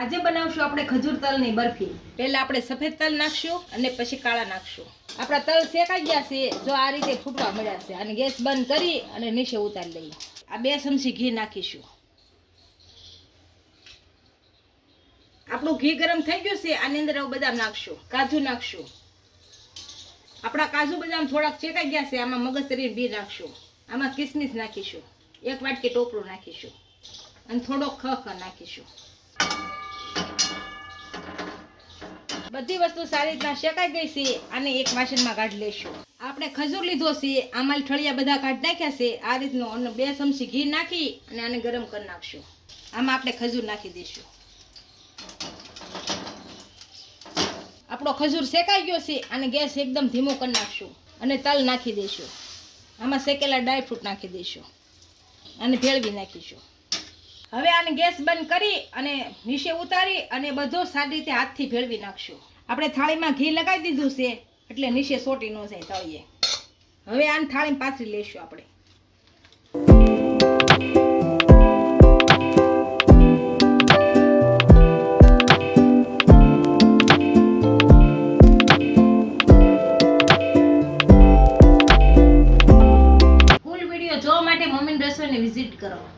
આજે બનાવશું આપણે ખજૂર તલની બરફી. પહેલા આપણે સફેદ તલ નાખશું અને પછી કાળા નાખશું. આપણા તલ શેકાઈ ગયા છે, જો આ રીતે ફૂટવા મળ્યા છે. અને ગેસ બંધ કરી અને નીચે ઉતારી લઈએ. આ બે ચમચી ઘી નાખીશું. આપણું ઘી ગરમ થઈ ગયું છે, આની અંદર બદામ નાખશું, કાજુ નાખશું. આપણા કાજુ બદામ થોડાક શેકાઈ ગયા છે, આમાં મગજતરી બી નાખશું. આમાં કિસમિસ નાખીશું. એક વાટકી ટોપરું નાખીશું. અને થોડો ખ ખ નાખીશું. બધી વસ્તુ સારી રીતના શેકાઈ ગઈ છે અને એક વાસણમાં કાઢી લેશું આપણે ખજૂર લીધો છે, આમાં ઠળિયા બધા કાઢી નાખ્યા છે. આ રીતનો અને બે ચમચી ઘી નાખી અને આને ગરમ કરી નાખશું. આમાં આપણે ખજૂર નાખી દઈશું. આપણો ખજૂર શેકાઈ ગયો છે અને ગેસ એકદમ ધીમો કરી નાખશું અને તલ નાખી દઈશું. આમાં શેકેલા ડ્રાયફ્રૂટ નાખી દઈશું અને ભેળવી નાખીશું. હવે આને ગેસ બંધ કરી અને નીચે ઉતારી અને બધો સારી રીતે હાથથી ભેળવી નાખશું. આપણે થાળીમાં ઘી લગાવી દીધું છે, એટલે નીચે સોટી ન જાય, તળીએ. હવે આને થાળીમાં પાથરી લેશું આપણે. માટે મમ્મીની રસોઈને વિઝિટ કરો.